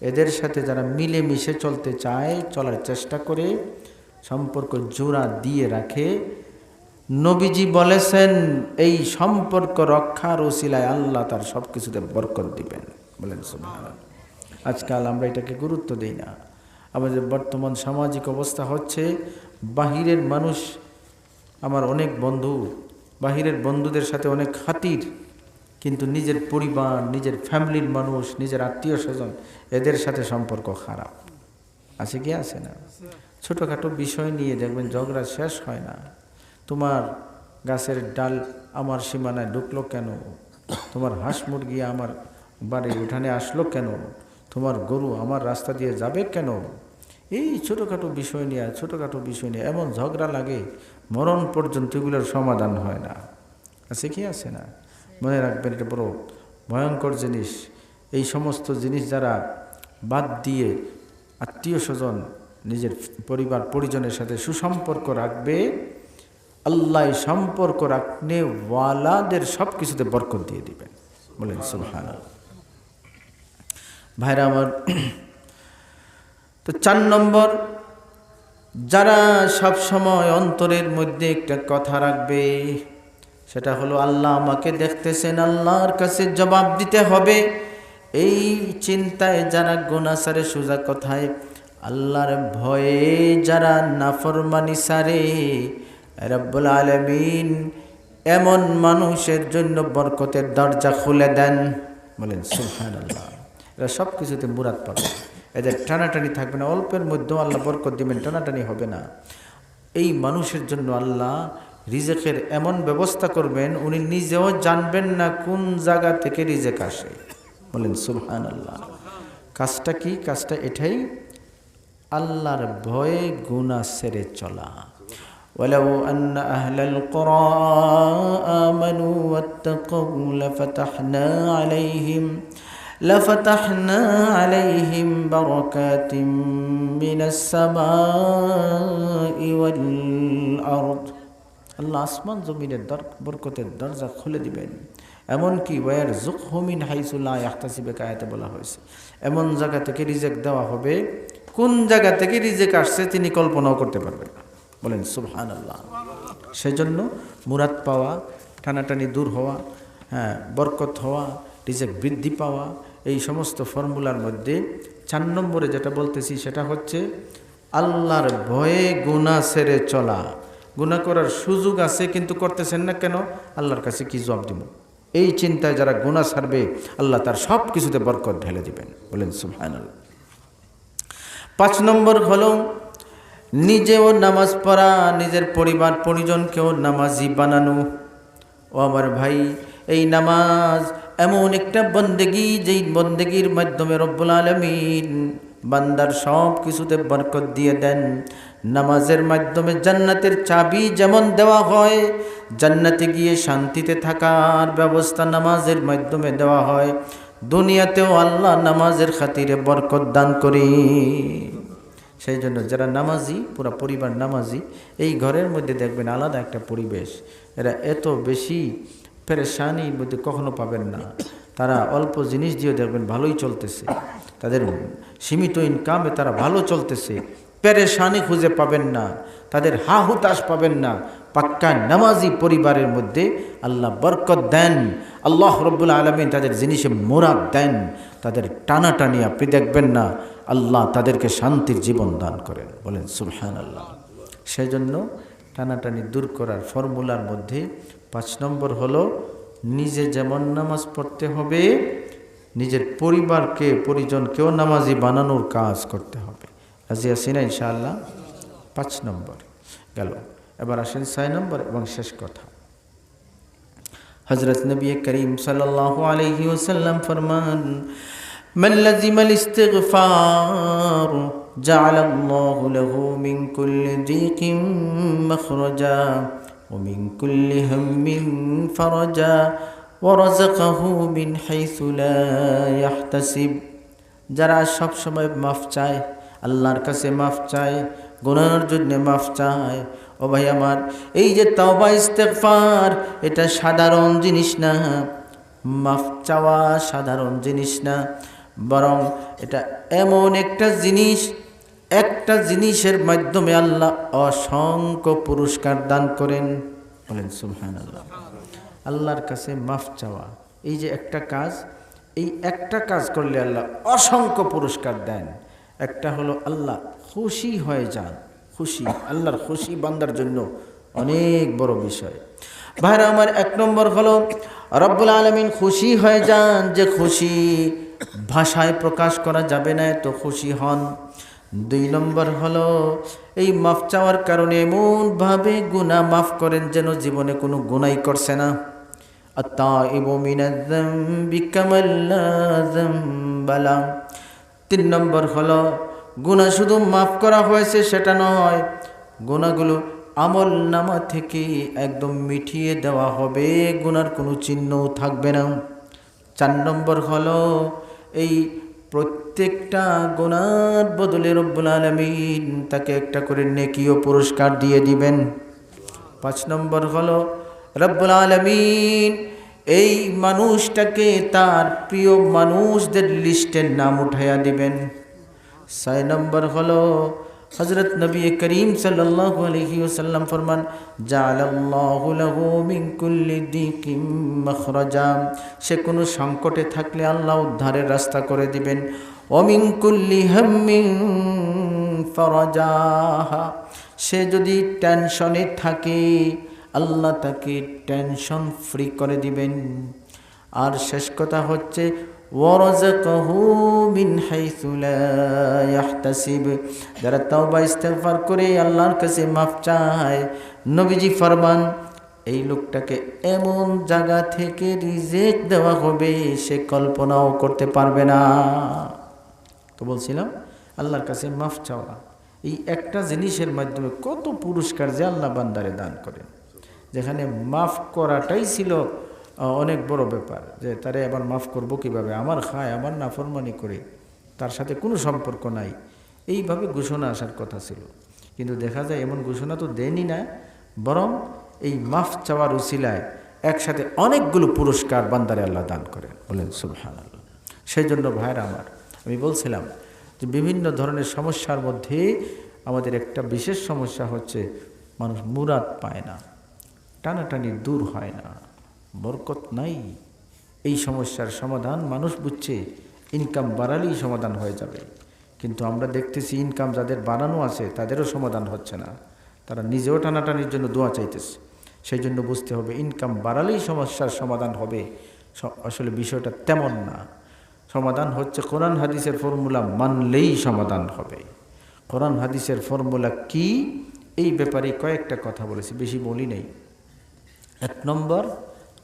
এদের সাথে যারা মিলেমিশে চলতে চায়, চলার চেষ্টা করে, সম্পর্ক জোড়া দিয়ে রাখে। নবীজি বলেছেন, এই সম্পর্ক রক্ষার ওসিলায় আল্লাহ তার সব কিছুতে বরকত দিবেন। বলেন। আজকাল আমরা এটাকে গুরুত্ব দিই না। আমাদের বর্তমান সামাজিক অবস্থা হচ্ছে, বাহিরের মানুষ, আমার অনেক বন্ধু, বাহিরের বন্ধুদের সাথে অনেক খাতির কিন্তু নিজের পরিবার, নিজের ফ্যামিলির মানুষ, নিজের আত্মীয় স্বজন এদের সাথে সম্পর্ক খারাপ। আছে কি? আছে না? ছোটোখাটো বিষয় নিয়ে দেখবেন ঝগড়া শেষ হয় না। তোমার গাছের ডাল আমার সীমানায় ঢুকলো কেন? তোমার হাঁস মুরগি আমার বাড়ির উঠানে আসলো কেন? তোমার গরু আমার রাস্তা দিয়ে যাবে কেন? এই ছোটোখাটো বিষয় নিয়ে, ছোটোখাটো বিষয় নিয়ে এমন ঝগড়া লাগে, মরণ পর্যন্ত এগুলোর সমাধান হয় না। আছে কি? আছে না? মনে রাখবেন, এটা বড় ভয়ঙ্কর জিনিস। এই সমস্ত জিনিস যারা বাদ দিয়ে আত্মীয় স্বজন, নিজের পরিবার, পরিজনের সাথে সুসম্পর্ক রাখবে, আল্লাহ সম্পর্ক রাখনে ওয়ালাদের সব কিছুতে বরকত দিয়ে দিবেন। বলেন সুলহান ভাইরা আমার, তো চার নম্বর, যারা সব সময় অন্তরের মধ্যে একটা কথা রাখবে সেটা হলো আল্লাহ আমাকে দেখতেছেন, আল্লাহর কাছে জবাব দিতে হবে। এই চিন্তায় যারা গোনাসারে সোজা কথায়, আল্লাহর ভয়ে যারা নাফরমানি সারে, রব্বুল আলমিন এমন মানুষের জন্য বরকতের দরজা খুলে দেন। বলেন সুলহান আল্লাহ এরা সব কিছুতে মুরাদ পাবে। এদের টানাটানি থাকবে না, অল্পের মধ্যেও আল্লাহ বরকত দিবেন, টানাটানি হবে না। এই মানুষের জন্য আল্লাহ রিজেকের এমন ব্যবস্থা করবেন উনি নিজেও জানবেন না কোন জায়গা থেকে রিজেক আসে বলেন সুলহান আল্লাহ কাজটা কি কাজটা এটাই আল্লাহর ভয়ে গুণা সেরে চলা ولو أن أهل القرى آمنوا واتقوا لفتحنا عليهم لفتحنا عليهم بركات من السماء والأرض আল্লাহ আসমান জমিনের দর, বরকতের দরজা খুলে দিবেন। এমনকি ওয়ার জুক হুমিন হাইসুল্লাহ আহতাসিবে কায়াতে বলা হয়েছে। এমন জায়গা থেকে রিজেক দেওয়া হবে, কোন জায়গা থেকে রিজেক আসছে তিনি কল্পনাও করতে পারবেন না। বলেন সুবহান আল্লাহ সেজন্য মুরাদ পাওয়া, টানাটানি দূর হওয়া হ্যাঁ বরকত হওয়া, রিজেক বৃদ্ধি পাওয়া, এই সমস্ত ফর্মুলার মধ্যে চার নম্বরে যেটা বলতেছি সেটা হচ্ছে, আল্লাহর ভয়ে গুণা সেরে চলা। গুণা করার সুযোগ আছে, কিন্তু করতেছেন না কেন? আল্লাহর কাছে কি জবাব দিব? এই চিন্তায় যারা গুণা ছাড়বে, আল্লাহ তার সব কিছুতে বরকত ঢেলে দিবেন। বলেন সুহান পাঁচ নম্বর হলো, নিজেও নামাজ পড়া, নিজের পরিবার, পরিজনকেও নামাজি বানানো। ও আমার ভাই, এই নামাজ এমন একটা বন্দেগি, যেই বন্দেগির মাধ্যমে রব্বুল আলমিন বান্দার সব কিছুতে বরকত দিয়ে দেন। নামাজের মাধ্যমে জান্নাতের চাবি যেমন দেওয়া হয়, জান্নাতে গিয়ে শান্তিতে থাকার ব্যবস্থা নামাজের মাধ্যমে দেওয়া হয়। দুনিয়াতেও আল্লাহ নামাজের খাতিরে বরকত দান করি। সেই জন্য যারা নামাজি, পুরো পরিবার নামাজি, এই ঘরের মধ্যে দেখবেন আলাদা একটা পরিবেশ। এরা এত বেশি পেরেশানির মধ্যে কখনো পাবেন না। তারা অল্প জিনিস দিয়ে দেখবেন ভালোই চলতেছে। তাদের সীমিত ইনকামে তারা ভালো চলতেছে। পেরেশানি খুঁজে পাবেন না, তাদের হা হুতাশ পাবেন না। পাক্কা নামাজি পরিবারের মধ্যে আল্লাহ বরকত দেন, আল্লাহ রব্বুল আলমিন তাদের জিনিসে মোরাদ দেন, তাদের টানাটানি আপনি দেখবেন না, আল্লাহ তাদেরকে শান্তির জীবন দান করেন। বলেন সুলহান আল্লাহ সেই জন্য টানাটানি দূর করার ফর্মুলার মধ্যে পাঁচ নম্বর হলো, নিজে যেমন নামাজ পড়তে হবে, নিজের পরিবারকে, পরিজনকেও নামাজি বানানোর কাজ করতে হবে। রাজি আছি না ইনশাআল্লাহ পাঁচ নম্বর গেল এবার আসেন ছয় নম্বর এবং শেষ কথা হজরত নবী করিম সাল্লাল্লাহু আলাইহি ওয়াসাল্লাম ফরমান من لزم الاستغفار جعل الله له من كل ضيق مخرجا ومن كل هم فرجا ورزقه من حيث لا يحتسب যারা সব সময় মাফ চায় আল্লাহর কাছে মাফ চাই গুনার জন্য মাফ চাই ও ভাই আমার, এই যে তাওবা, ইস্তেগফার, এটা সাধারণ জিনিস না। মাফ চাওয়া সাধারণ জিনিস না। বরং এটা এমন একটা জিনিস, একটা জিনিসের মাধ্যমে আল্লাহ অসংখ্য পুরস্কার দান করেন। বলেন সুবহান আল্লাহ আল্লাহর কাছে মাফ চাওয়া, এই যে একটা কাজ, এই একটা কাজ করলে আল্লাহ অসংখ্য পুরস্কার দেন। একটা হলো আল্লাহ, খুশি হয়ে যান। খুশি, আল্লাহর খুশি বান্দার জন্য অনেক বড় বিষয়। ভাইরা আমার এক নম্বর হলো, রব্বুল আলমিন খুশি হয়ে যান যে খুশি ভাষায় প্রকাশ করা যাবে না, তো খুশি হন। দুই নম্বর হলো, এই মাফ চাওয়ার কারণে এমনভাবে গুণা মাফ করেন যেন জীবনে কোনো গুণাই করছে না। আত্মা এবং বালাম তিন নম্বর হলো, গুণা শুধু মাফ করা হয়েছে সেটা নয়, গুণাগুলো আমল নামা থেকে একদম মিটিয়ে দেওয়া হবে গুনার কোনো চিহ্নও থাকবে না। চার নম্বর হলো, এই প্রত্যেকটা গুনার বদলে রব্বুল আলমিন তাকে একটা করে নেকিও পুরস্কার দিয়ে দিবেন। পাঁচ নম্বর হলো, রব্বুল আলমিন এই মানুষটাকে তার প্রিয় মানুষদের লিস্টের নাম উঠাইয়া দিবেন। ছয় নম্বর হলো হজরত নবী করিম ওয়াসাল্লাম ফরমান, জালাল্লাহু সে কোনো সংকটে থাকলে আল্লাহ উদ্ধারের রাস্তা করে দিবেন। অমিন কুল্লি সে যদি টেনশনে থাকে আল্লাহ তাকে টেনশন ফ্রি করে দিবেন। আর শেষ কথা হচ্ছে যারা তওবা ইস্তেগফার করে আল্লাহর কাছে মাফ চায়, নবীজি ফরমান, এই লোকটাকে এমন জায়গা থেকে রিজেক্ট দেওয়া হবে, সে কল্পনাও করতে পারবে না। তো বলছিলাম, আল্লাহর কাছে মাফ চাওয়া। এই একটা জিনিসের মাধ্যমে কত পুরস্কার যে আল্লাহ বান্দারে দান করেন। যেখানে মাফ করাটাই ছিল অনেক বড় ব্যাপার যে তারে আবার মাফ করব কীভাবে? আমার খায়, আমার নাফরমানি করে, তার সাথে কোনো সম্পর্ক নাই। এইভাবে ঘোষণা আসার কথা ছিল। কিন্তু দেখা যায় এমন ঘোষণা তো দেনই না, বরং এই মাফ চাওয়ার উসিলায় একসাথে অনেকগুলো পুরস্কার বান্দারে আল্লাহ দান করেন। বলেন সুবহান আল্লাহ সেই জন্য ভাইরা আমার, আমি বলছিলাম যে বিভিন্ন ধরনের সমস্যার মধ্যে আমাদের একটা বিশেষ সমস্যা হচ্ছে, মানুষ মুরাদ পায় না। টানাটানি দূর হয় না, বরকত নাই। এই সমস্যার সমাধান মানুষ বুঝছে ইনকাম বাড়ালেই সমাধান হয়ে যাবে। কিন্তু আমরা দেখতেছি ইনকাম যাদের বাড়ানো আছে, তাদেরও সমাধান হচ্ছে না। তারা নিজেও টানাটানির জন্য দোয়া চাইতেছে। সেই জন্য বুঝতে হবে ইনকাম বাড়ালেই সমস্যার সমাধান হবে। আসলে বিষয়টা তেমন না। সমাধান হচ্ছে কোরআন হাদিসের ফর্মুলা মানলেই সমাধান হবে। কোরআন হাদিসের ফর্মুলা কি? এই ব্যাপারে কয়েকটা কথা বলেছি, বেশি বলি নেই। এক নম্বর,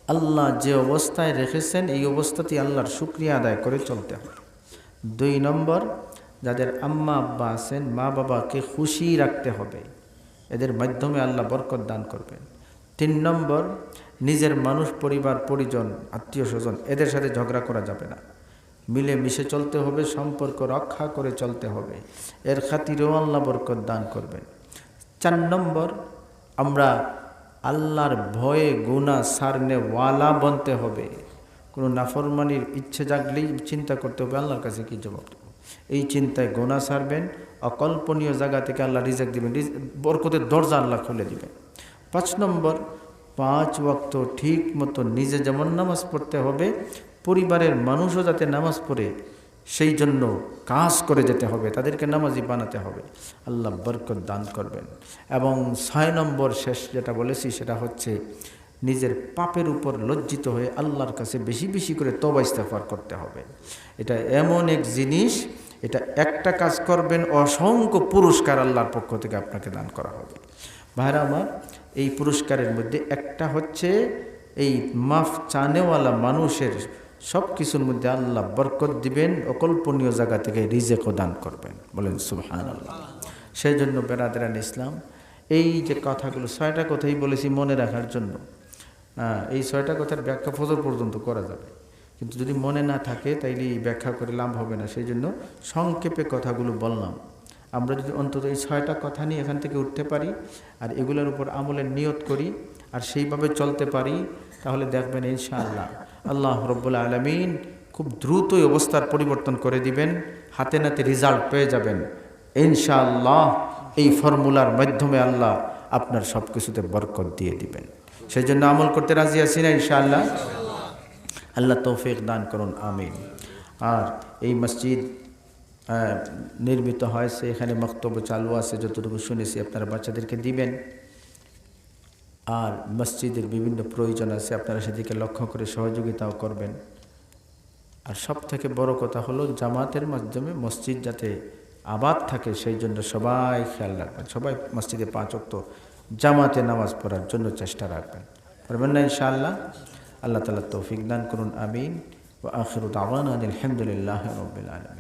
আল্লাহ যে অবস্থায় রেখেছেন, এই অবস্থাতেই আল্লাহর শুক্রিয়া আদায় করে চলতে হবে। দুই নম্বর, যাদের আম্মা আব্বা আছেন, মা বাবাকে খুশি রাখতে হবে। এদের মাধ্যমে আল্লাহ বরকত দান করবেন। তিন নম্বর, নিজের মানুষ, পরিবার, পরিজন, আত্মীয় স্বজন, এদের সাথে ঝগড়া করা যাবে না। মিলে মিশে চলতে হবে, সম্পর্ক রক্ষা করে চলতে হবে। এর খাতিরেও আল্লাহ বরকত দান করবেন। চার নম্বর, আমরা আল্লাহর ভয়ে গুণা সারনে ওয়ালা বনতে হবে। কোনো নাফরমানির ইচ্ছে জাগলেই চিন্তা করতে হবে, আল্লাহর কাছে কী জবাব দেবো? এই চিন্তায় গোনা সারবেন, অকল্পনীয় জায়গা থেকে আল্লাহ রিজাক দিবেন বরকতের দরজা আল্লাহ খুলে দিবেন। পাঁচ নম্বর, পাঁচ ওয়াক্ত ঠিক মতো নিজে যেমন নামাজ পড়তে হবে, পরিবারের মানুষও যাতে নামাজ পড়ে সেই জন্য কাজ করে যেতে হবে, তাদেরকে নামাজি বানাতে হবে। আল্লাহ বরকত দান করবেন। এবং ছয় নম্বর শেষ যেটা বলেছি, সেটা হচ্ছে নিজের পাপের উপর লজ্জিত হয়ে আল্লাহর কাছে বেশি বেশি করে তবা ইস্তেফার করতে হবে। এটা এমন এক জিনিস, এটা একটা কাজ করবেন, অসংখ্য পুরস্কার আল্লাহর পক্ষ থেকে আপনাকে দান করা হবে। ভাইরা আমার, এই পুরস্কারের মধ্যে একটা হচ্ছে এই মাফ চানেওয়ালা মানুষের সব কিছুর মধ্যে আল্লাহ বরকত দিবেন, অকল্পনীয় জায়গা থেকে রিজেকও দান করবেন। বলেন সুবহান আল্লাহ সেই জন্য বেরাদান ইসলাম, এই যে কথাগুলো, ছয়টা কথাই বলেছি মনে রাখার জন্য। এই ছয়টা কথার ব্যাখ্যা ফজর পর্যন্ত করা যাবে। কিন্তু যদি মনে না থাকে, তাইলে ব্যাখ্যা করে লাভ হবে না। সেই জন্য সংক্ষেপে কথাগুলো বললাম। আমরা যদি অন্তত এই ছয়টা কথা নিয়ে এখান থেকে উঠতে পারি, আর এগুলোর উপর আমলের নিয়ত করি, আর সেইভাবে চলতে পারি, তাহলে দেখবেন ইনশাআল্লাহ আল্লাহ রব্বুল আলমিন খুব দ্রুতই অবস্থার পরিবর্তন করে দিবেন, হাতে নাতে রেজাল্ট পেয়ে যাবেন। ইনশাআল্লাহ এই ফর্মুলার মাধ্যমে আল্লাহ আপনার সব কিছুতে বরকত দিয়ে দিবেন। সেই জন্য আমল করতে রাজি আছি না ইনশাআল্লাহ? আল্লাহ তৌফিক দান করুন, আমিন। আর এই মসজিদ নির্মিত হয়েছে, এখানে বক্তব্য চালু আছে, যতটুকু শুনেছি আপনারা বাচ্চাদেরকে দিবেন। আর মসজিদের বিভিন্ন প্রয়োজন আছে, আপনারা সেদিকে লক্ষ্য করে সহযোগিতাও করবেন। আর সব থেকে বড় কথা হলো, জামাতের মাধ্যমে মসজিদ যাতে আবাদ থাকে, সেই জন্য সবাই খেয়াল রাখবেন। সবাই মসজিদে পাঁচ অক্ত জামাতে নামাজ পড়ার জন্য চেষ্টা রাখবেন। পারবেন না ইনশাআল্লাহ? আল্লাহ তালা তৌফিক দান করুন, আমিন। ও আখির দাওয়ান আলহামদুলিল্লাহ রবিল আলমিন।